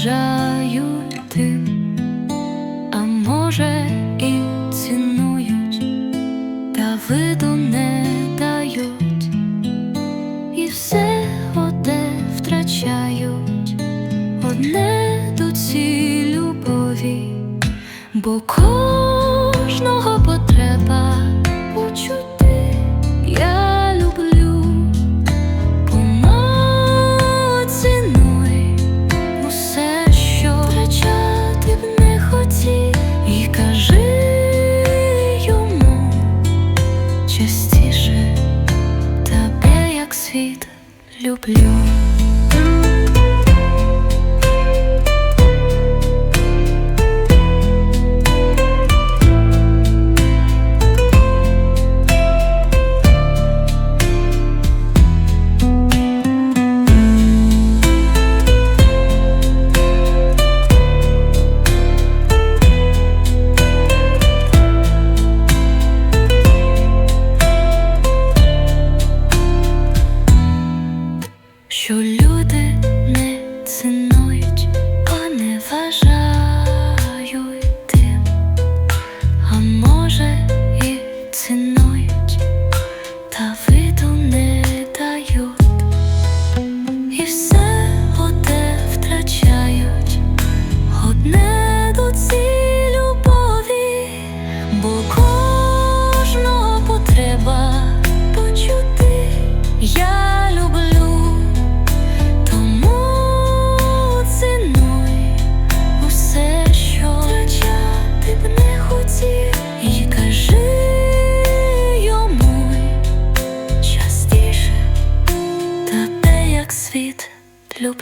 поважаю тим, а може, і цінують, та виду не дають, і все оте втрачають, одне до ці любові, бо кожного потреба почути. blue. що люди не ціно.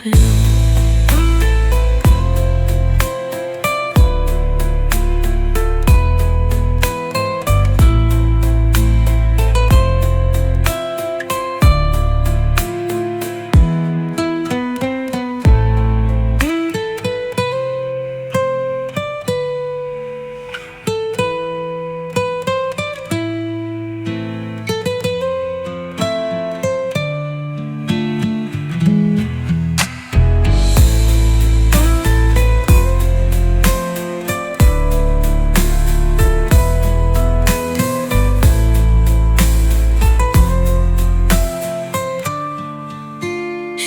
open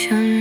ocean.